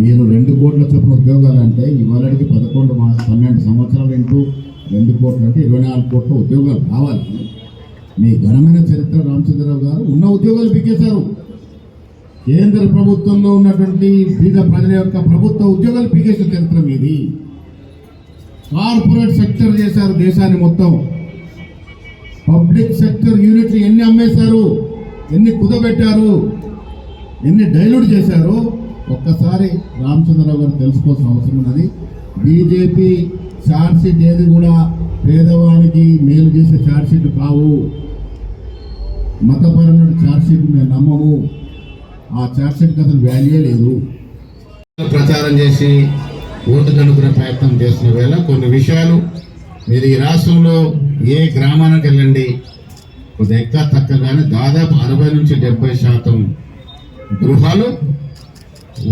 మీరు రెండు కోట్ల చొప్పున ఉద్యోగాలు అంటే ఇవాళకి పదకొండు మా పన్నెండు సంవత్సరాలు ఇంటూ రెండు కోట్లు అంటే ఇరవై నాలుగు కోట్ల ఉద్యోగాలు కావాలి మీ ఘనమైన చరిత్ర రామచంద్రరావు గారు ఉన్న ఉద్యోగాలు పీకేశారు. కేంద్ర ప్రభుత్వంలో ఉన్నటువంటి బీద ప్రజల యొక్క ప్రభుత్వ ఉద్యోగాలు పీకేసిన చరిత్ర మీది. కార్పొరేట్ సెక్టర్ చేశారు దేశాన్ని మొత్తం. పబ్లిక్ సెక్టర్ యూనిట్లు ఎన్ని అమ్మేశారు? ఎన్ని కుదబెట్టారు? ఎన్ని డైల్యూట్ చేశారు? ఒక్కసారి రామచంద్రరావు గారు తెలుసుకోవాల్సిన అవసరం ఉన్నది. బీజేపీ ఛార్జ్షీట్ ఏది కూడా పేదవానికి మేలు చేసే ఛార్జ్షీట్ కావు. మతపరమైన ఛార్జ్షీట్ మేము నమ్మము. ఆ ఛార్జ్షీట్కి అసలు వాల్యూ లేదు. ప్రచారం చేసి ఓటు కనుక్కునే ప్రయత్నం చేసిన వేళ కొన్ని విషయాలు మీరు ఈ రాష్ట్రంలో ఏ గ్రామానికి వెళ్ళండి కొద్ది ఎక్క తక్కగానే దాదాపు అరవై నుంచి డెబ్బై శాతం గృహాలు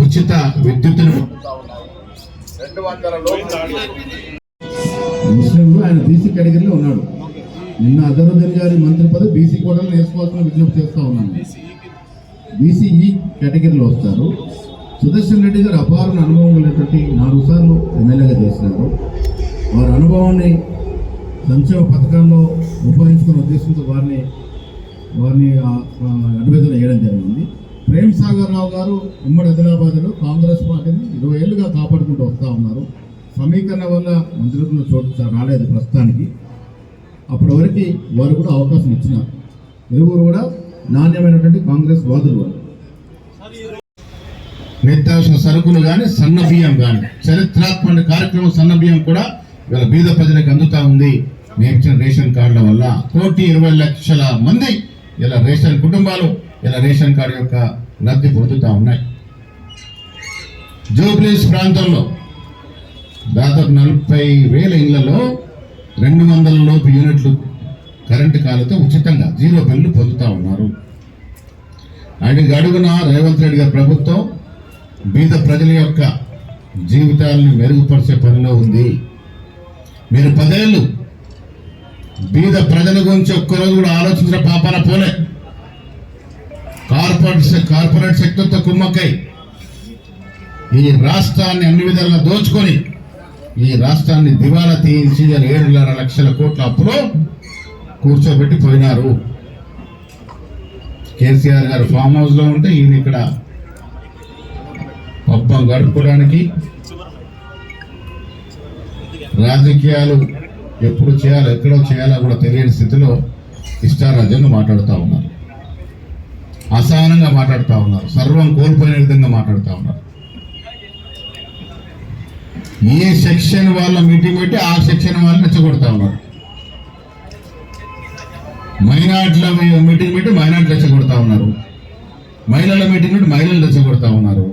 ఉచిత విద్యుత్తును ముస్లింలు ఆయన బీసీ కేటగిరీలో ఉన్నాడు. నిన్న అజరుద్దీన్ గారి మంత్రి పదవి బీసీ కూడా వేసుకోవాల్సిన విజ్ఞప్తి చేస్తా ఉన్నాను. బీసీ ఈ కేటగిరీలో వస్తారు. సుదర్శన్ రెడ్డి గారు అపారణ అనుభవం ఉన్నటువంటి నాలుగు సార్లు ఎమ్మెల్యేగా చేసినారు. వారి అనుభవాన్ని సంక్షేమ పథకాల్లో ఉపయోగించుకున్న ఉద్దేశంతో వారిని వారిని అడ్వైజర్ వేయడం జరిగింది. ప్రేమ్ సాగర్ రావు గారు ఉమ్మడి ఆదిలాబాద్లో కాంగ్రెస్ పార్టీని ఇరవై ఏళ్ళుగా కాపాడుకుంటూ వస్తూ ఉన్నారు. సమీకరణ వల్ల మంత్రులకు చోటు రాలేదు ప్రస్తుతానికి. అప్పటి వరకు వారు కూడా అవకాశం ఇచ్చినారు. ఇరువురు కూడా నాణ్యమైనటువంటి కాంగ్రెస్ వాదులు వారు. నిత్యావసర సరుకులు కానీ సన్న బియ్యం కానీ చరిత్రాత్మక కార్యక్రమం సన్న బియ్యం కూడా ఇవాళ బీద ప్రజలకు అందుతా ఉంది. మేము ఇచ్చిన రేషన్ కార్డుల వల్ల కోటి ఇరవై లక్షల మంది ఇలా రేషన్ కుటుంబాలు ఇలా రేషన్ కార్డు యొక్క లబ్ధి పొందుతూ ఉన్నాయి. జూబ్లీస్ ప్రాంతంలో దాదాపు నలభై వేల ఇళ్ళలో రెండు వందల లోపు యూనిట్లు కరెంటు కాలుతో ఉచితంగా జీరో బిల్లు పొందుతూ ఉన్నారు. అడుగు అడుగున రేవంత్ రెడ్డి గారి ప్రభుత్వం బీద ప్రజల యొక్క జీవితాలను మెరుగుపరిచే పనిలో ఉంది. మీరు పదేళ్ళు బీద ప్రజల గురించి ఒక్కరోజు కూడా ఆలోచించిన పాపాల పోలే. కార్పొరేట్ కార్పొరేట్ సెక్టర్తో కుమ్మక్కై ఈ రాష్ట్రాన్ని అన్ని విధాలుగా దోచుకొని ఈ రాష్ట్రాన్ని దివాలా తీయించి ఇలా ఏడున్నర లక్షల కోట్ల అప్పులో కూర్చోబెట్టి పోయినారు. కేసీఆర్ గారు ఫామ్ హౌస్లో ఉంటే ఈయన ఇక్కడ పబ్బం గడుపుకోవడానికి రాజకీయాలు ఎప్పుడు చేయాలో ఎక్కడో చేయాలో కూడా తెలియని స్థితిలో ఇష్టారాజ్యంగా మాట్లాడుతూ ఉన్నారు. అసహనంగా మాట్లాడుతూ ఉన్నారు. సర్వం కోల్పోయిన విధంగా మాట్లాడుతూ ఉన్నారు. ఏ సెక్షన్ వాళ్ళ మీటింగ్ పెట్టి ఆ సెక్షన్ వాళ్ళు రెచ్చగొడతా ఉన్నారు. మైనార్టీల మీటింగ్ పెట్టి మైనార్టీ రెచ్చగొడతా ఉన్నారు. మహిళల మీటింగ్ పెట్టి మహిళలు రెచ్చగొడతా ఉన్నారు.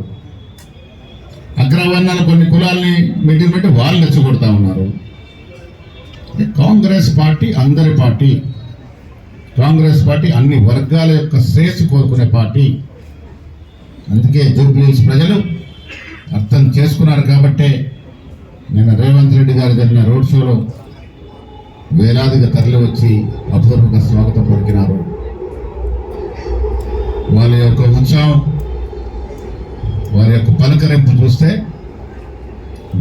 అగ్రవర్ణాల కొన్ని కులాల్ని మీటింగ్ పెట్టి వాళ్ళు రెచ్చగొడతా ఉన్నారు. కాంగ్రెస్ పార్టీ అందరి పార్టీ. కాంగ్రెస్ పార్టీ అన్ని వర్గాల యొక్క శ్రేయస్సు కోరుకునే పార్టీ. అందుకే జూబ్లీస్ ప్రజలు అర్థం చేసుకున్నారు కాబట్టే నిన్న రేవంత్ రెడ్డి గారు జరిగిన రోడ్ షోలో వేలాదిగా తరలి వచ్చి అపూర్వక స్వాగతం పలికినారు. వాళ్ళ యొక్క ఉత్సాహం వారి యొక్క పలకరింపు చూస్తే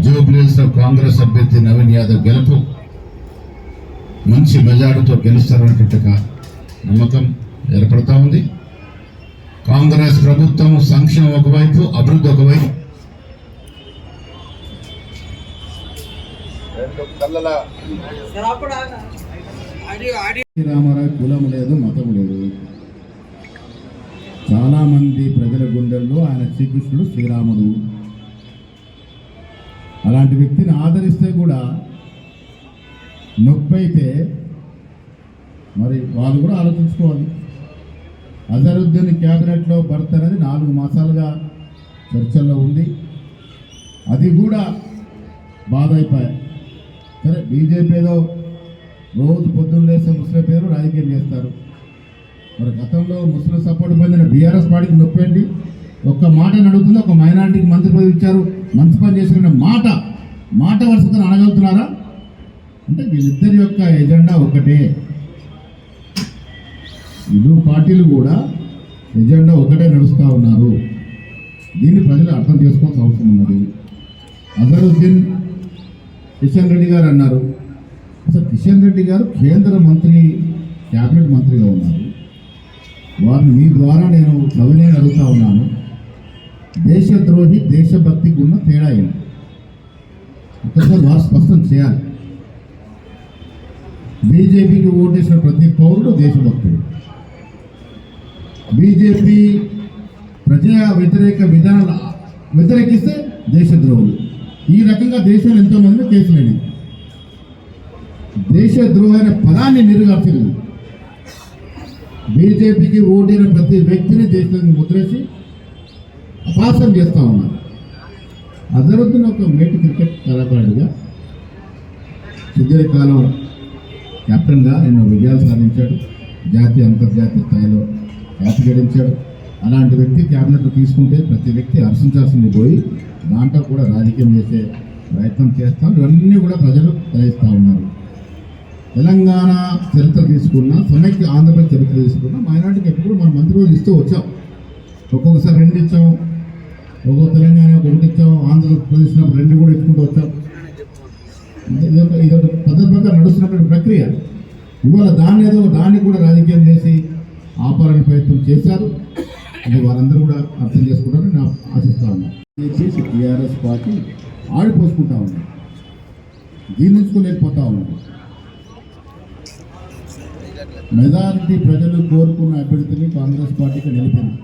జూబ్లీస్లో కాంగ్రెస్ అభ్యర్థి నవీన్ యాదవ్ గెలుపు మంచి మెజార్టీతో గెలుస్తారనేటువంటి నమ్మకం ఏర్పడతా ఉంది. కాంగ్రెస్ ప్రభుత్వం సంక్షేమం ఒకవైపు అభివృద్ధి ఒకవైపు. రామారావు కులం లేదు మతం లేదు. చాలా మంది ప్రజల గుండెల్లో ఆయన శ్రీకృష్ణుడు శ్రీరాముడు. అలాంటి వ్యక్తిని ఆదరిస్తే కూడా నొప్పి అయితే మరి వాళ్ళు కూడా ఆలోచించుకోవాలి. అజరుద్దీన్ క్యాబినెట్లో భర్త అనేది నాలుగు మాసాలుగా చర్చల్లో ఉంది. అది కూడా బాధ అయిపోయాయి. సరే బీజేపీ ఏదో రోజు పొద్దున్న లేస్తే ముస్లిం పేరు రాజకీయం చేస్తారు. మరి గతంలో ముస్లిం సపోర్ట్ పొందిన బీఆర్ఎస్ పార్టీకి నొప్పేంటి ఒక్క మాట నడుగుతుంది ఒక మైనారిటీకి మంత్రి పదవి ఇచ్చారు మంచి పని చేసుకునే మాట మాట వరుసగా అనగలుగుతున్నారా అంటే వీళ్ళిద్దరి యొక్క ఎజెండా ఒకటే. ఇరు పార్టీలు కూడా ఎజెండా ఒకటే నడుస్తూ ఉన్నారు. దీన్ని ప్రజలు అర్థం చేసుకోవాల్సిన అవసరం ఉన్నది. అజరుద్దీన్ కిషన్ రెడ్డి గారు అన్నారు. అసలు కిషన్ రెడ్డి గారు కేంద్ర మంత్రి క్యాబినెట్ మంత్రిగా ఉన్నారు. వారిని మీ ద్వారా నేను సవినయం అడుగుతా ఉన్నాను. దేశద్రోహి దేశభక్తికి ఉన్న తేడా ఏంటి ఒకసారి వారు స్పష్టం చేయాలి. బీజేపీకి ఓటేసిన ప్రతి పౌరుడు దేశభక్తుడు. బీజేపీ ప్రజా వ్యతిరేక విధానాలు వ్యతిరేకిస్తే దేశద్రోహులు ఈ రకంగా దేశంలో ఎంతో కేసులేని కేసులు దేశద్రోహి అనే పదాన్ని నిరుగార్చింది బీజేపీకి ఓటైన ప్రతి వ్యక్తిని దేశానికి ముద్రేసి అపాసం చేస్తా ఉన్నారు. అజరుద్దీన్ ఒక మేటి క్రికెట్ కళాకారుడిగా సుదీర్ఘకాలం కెప్టెన్గా ఎన్నో విజయాలు సాధించాడు. జాతీయ అంతర్జాతీయ స్థాయిలో ఖ్యాతి అలాంటి వ్యక్తి క్యాబినెట్ తీసుకుంటే ప్రతి వ్యక్తి హర్షించాల్సింది పోయి దాంట్లో కూడా రాజకీయం చేసే ప్రయత్నం చేస్తాం ఇవన్నీ కూడా ప్రజలు గ్రహిస్తూ ఉన్నారు. తెలంగాణ చరిత్ర తీసుకున్న సమైక్య ఆంధ్రప్రదేశ్ చరిత్ర తీసుకున్న మైనార్టీకి ఎప్పుడు మనం రోజు ఇస్తూ వచ్చాం. ఒక్కొక్కసారి రెండు ఇచ్చాం. ఒక్కొక్క తెలంగాణ ఒకటి ఇచ్చాం. ఆంధ్రప్రదేశ్ రెండు కూడా ఇచ్చుకుంటూ వచ్చాం. ఇదొక ఇదొక పద్ధతి ప్రకారం నడుస్తున్నటువంటి ప్రక్రియ. ఇవాళ దాన్ని ఏదో దాన్ని కూడా రాజకీయం చేసి ఆపాలని ప్రయత్నం చేశారు. అది వారందరూ కూడా అర్థం చేసుకుంటారని నేను ఆశిస్తా ఉన్నాను. చేసి టీఆర్ఎస్ పార్టీ ఆడిపోసుకుంటా ఉన్నాం జీర్ణించుకోలేకపోతా ఉన్నాం మెజారిటీ ప్రజలు కోరుకున్న అభ్యర్థిని కాంగ్రెస్ పార్టీకి నిలిపింది.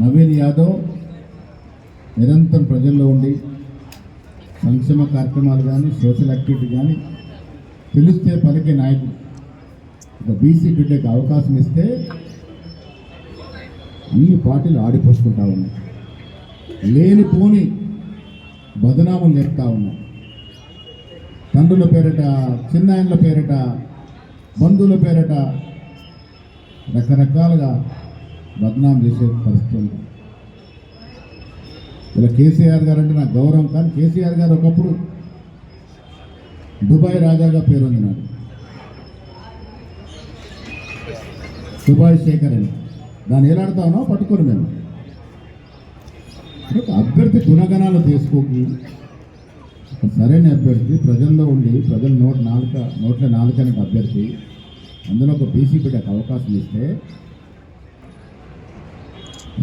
నవీన్ యాదవ్ నిరంతరం ప్రజల్లో ఉండి సంక్షేమ కార్యక్రమాలు కానీ సోషల్ యాక్టివిటీ కానీ పిలిస్తే పలికే నాయకుడు. ఒక బీసీ బిడ్డకి అవకాశం ఇస్తే అన్ని పార్టీలు ఆడిపోసుకుంటా ఉన్నాయి లేనిపోని బదనామం చెప్తా ఉన్నాం. తండ్రుల పేరిట చిన్నాయన్ల పేరిట బంధువుల పేరిట రకరకాలుగా బదనాం చేసే పరిస్థితి ఉంది. ఇలా కేసీఆర్ గారు అంటే నాకు గౌరవం కానీ కేసీఆర్ గారు ఒకప్పుడు దుబాయ్ రాజాగా పేరొందినాడు. దుబాయ్ శేఖర్ అని. దాన్ని ఏలాడుతానో పట్టుకొని మేము. ఒక అభ్యర్థి గుణగణాలు తీసుకోకి. సరైన అభ్యర్థి ప్రజల్లో ఉండి ప్రజల నోట్ నాలుక నోట్ల నాలుకనికి అభ్యర్థి అందులో ఒక బీసీ బిడ్డకు అవకాశం ఇస్తే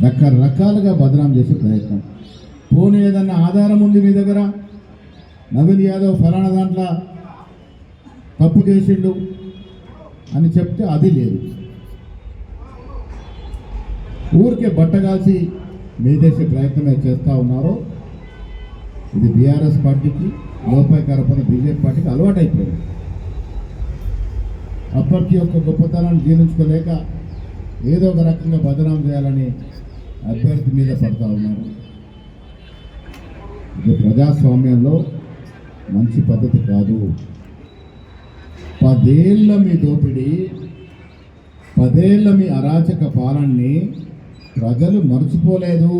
రకరకాలుగా బదనాం చేసే ప్రయత్నం. పోనీ ఏదన్నా ఆధారం ఉంది మీ దగ్గర? నవీన్ యాదవ్ ఫలానా దాంట్లో తప్పు చేసిండు అని చెప్తే అది లేదు. ఊరికే బట్టగాల్చి మీదేసే ప్రయత్నమే చేస్తూ ఉన్నారో. ఇది బీఆర్ఎస్ పార్టీకి లోపాయకారపద బీజేపీ పార్టీకి అలవాటైపోయింది. అప్పటి యొక్క గొప్పతనాన్ని జీర్ణించుకోలేక ఏదో ఒక రకంగా బదనాం చేయాలని అభ్యర్థి మీద పడతా ఉన్నారు. ఇది ప్రజాస్వామ్యంలో మంచి పద్ధతి కాదు. పదేళ్ళ మీ దోపిడీ పదేళ్ళ మీ అరాచక పాలనని ప్రజలు మర్చిపోలేదు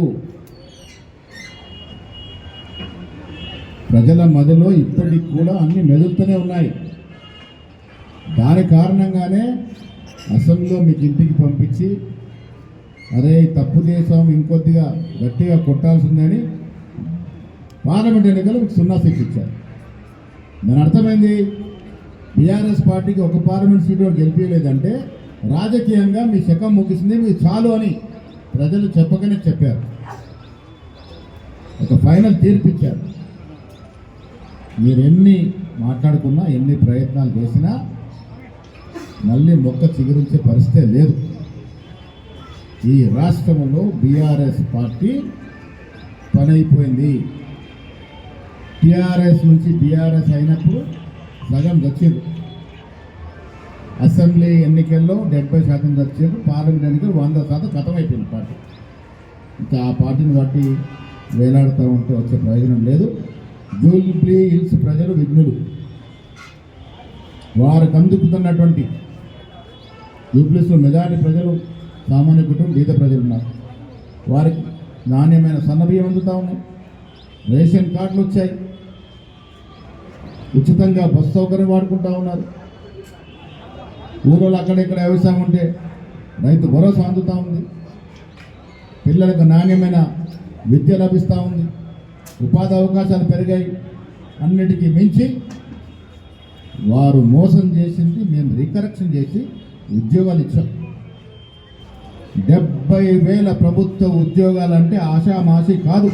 ప్రజల మదిలో ఇప్పటికి కూడా అన్ని మెదులుతూనే ఉన్నాయి. దాని కారణంగానే అసెంబ్లీలో మీకు ఇంటికి పంపించి అరే తప్పు చేసాం ఇంకొద్దిగా గట్టిగా కొట్టాల్సిందని పార్లమెంట్ ఎన్నికలు మీకు సున్నా సీట్ ఇచ్చారు. దాని అర్థమైంది బీఆర్ఎస్ పార్టీకి ఒక పార్లమెంట్ సీటు కూడా గెలిపించలేదంటే రాజకీయంగా మీ శకం ముగిసింది మీకు చాలు అని ప్రజలు చెప్పకనే చెప్పారు. ఒక ఫైనల్ తీర్పు ఇచ్చారు మీరు ఎన్ని మాట్లాడుకున్నా ఎన్ని ప్రయత్నాలు చేసినా మళ్ళీ మొక్క చిగురించే పరిస్థితే లేదు. ఈ రాష్ట్రంలో బీఆర్ఎస్ పార్టీ పని అయిపోయింది టీఆర్ఎస్ నుంచి బీఆర్ఎస్ అయినప్పుడు సగం వచ్చింది అసెంబ్లీ ఎన్నికల్లో డెబ్బై శాతం వచ్చింది పార్లమెంట్ ఎన్నికలు వంద శాతం ఖతమైపోయింది పార్టీ. ఇంకా ఆ పార్టీని బట్టి వేలాడుతూ ఉంటే వచ్చే ప్రయోజనం లేదు. జూబ్లీ హిల్స్ ప్రజలు విఘ్నులు. వారికి అందుకుతున్నటువంటి జూబ్లీస్లో మెజారిటీ ప్రజలు సామాన్య కుటుంబం బీద ప్రజలు ఉన్నారు. వారికి నాణ్యమైన సన్నబియ్యం అందుతూ ఉన్నాయి రేషన్ కార్డులు వచ్చాయి. ఉచితంగా బస్సు సౌకర్యం వాడుకుంటూ ఉన్నారు. ఊళ్ళో అక్కడెక్కడ వ్యవసాయం ఉంటే రైతు భరోసా అందుతూ ఉంది. పిల్లలకు నాణ్యమైన విద్య లభిస్తూ ఉంది. ఉపాధి అవకాశాలు పెరిగాయి. అన్నిటికీ మించి వారు మోసం చేసింది మేము రీకరెక్షన్ చేసి ఉద్యోగాలు ఇచ్చాం. డెబ్బై వేల ప్రభుత్వ ఉద్యోగాలంటే ఆషామాషి కాదు.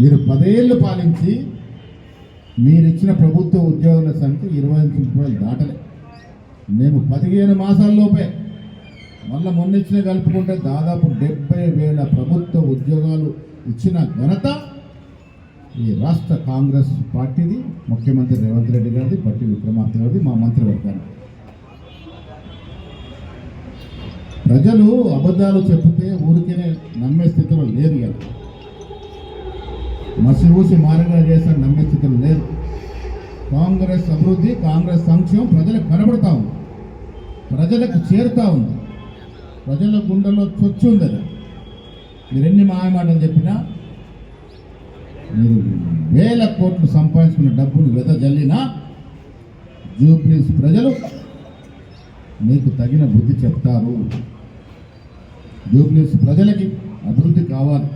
మీరు పదేళ్ళు పాలించి మీరిచ్చిన ప్రభుత్వ ఉద్యోగుల సంఖ్య ఇరవై ఐదు రూపాయలు దాటలే. మేము పదిహేను మాసాల్లోపే మళ్ళీ మొన్నిచ్చిన కలుపుకుంటే దాదాపు డెబ్బై వేల ప్రభుత్వ ఉద్యోగాలు ఇచ్చిన ఘనత ఈ రాష్ట్ర కాంగ్రెస్ పార్టీది. ముఖ్యమంత్రి రేవంత్ రెడ్డి గారిది పట్టి విక్రమార్క గారిది మా మంత్రివర్గాన్ని ప్రజలు అబద్ధాలు చెప్తే ఊరికేనే నమ్మే స్థితిలో లేరు కదా మసి ఊసి మారగా చేసిన నమ్మే స్థితిలో లేదు కాంగ్రెస్ అభివృద్ధి కాంగ్రెస్ సంక్షేమం ప్రజలకు కనబడతా ఉంది. ప్రజలకు చేరుతూ ఉంది. ప్రజల గుండెలో చొచ్చు ఉంది అది మీరు ఎన్ని మాయమాటలు చెప్పినా మీరు వేల కోట్లు సంపాదించుకున్న డబ్బును వెదజల్లినా జూబ్లీస్ ప్రజలు మీకు తగిన బుద్ధి చెప్తారు. జూబ్లీస్ ప్రజలకి అభివృద్ధి కావాలి.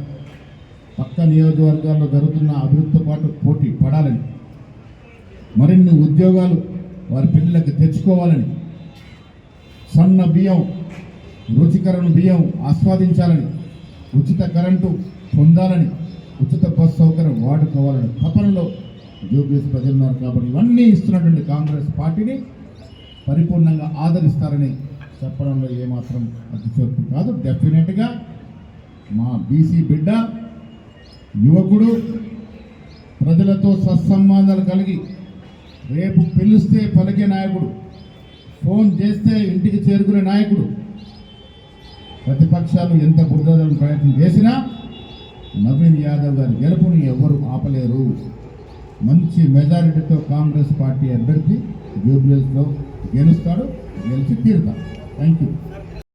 పక్క నియోజకవర్గాల్లో జరుగుతున్న అభివృద్ధితో పాటు పోటీ పడాలని. మరిన్ని ఉద్యోగాలు వారి పిల్లలకు తెచ్చుకోవాలని. సన్న బియ్యం రుచికరణ బియ్యం ఆస్వాదించాలని ఉచిత కరెంటు పొందాలని ఉచిత బస్ సౌకర్యం వాడుకోవాలని తపనలో జూబ్లీస్ ప్రజలు ఉన్నారు కాబట్టి ఇవన్నీ ఇస్తున్నటువంటి కాంగ్రెస్ పార్టీని పరిపూర్ణంగా ఆదరిస్తారని చెప్పడంలో ఏమాత్రం అతిశోక్తి కాదు. డెఫినెట్గా మా బీసీ బిడ్డ యువకుడు ప్రజలతో సత్సంబంధాలు కలిగి రేపు పిలిస్తే పలికే నాయకుడు ఫోన్ చేస్తే ఇంటికి చేరుకునే నాయకుడు. ప్రతిపక్షాలు ఎంత బురదలను ప్రయత్నం చేసినా నవీన్ యాదవ్ గారి గెలుపుని ఎవరు ఆపలేరు. మంచి మెజారిటీతో కాంగ్రెస్ పార్టీ అభ్యర్థి జూబ్లీస్లో గెలుస్తాడు గెలిచి తీరుతాడు. Thank you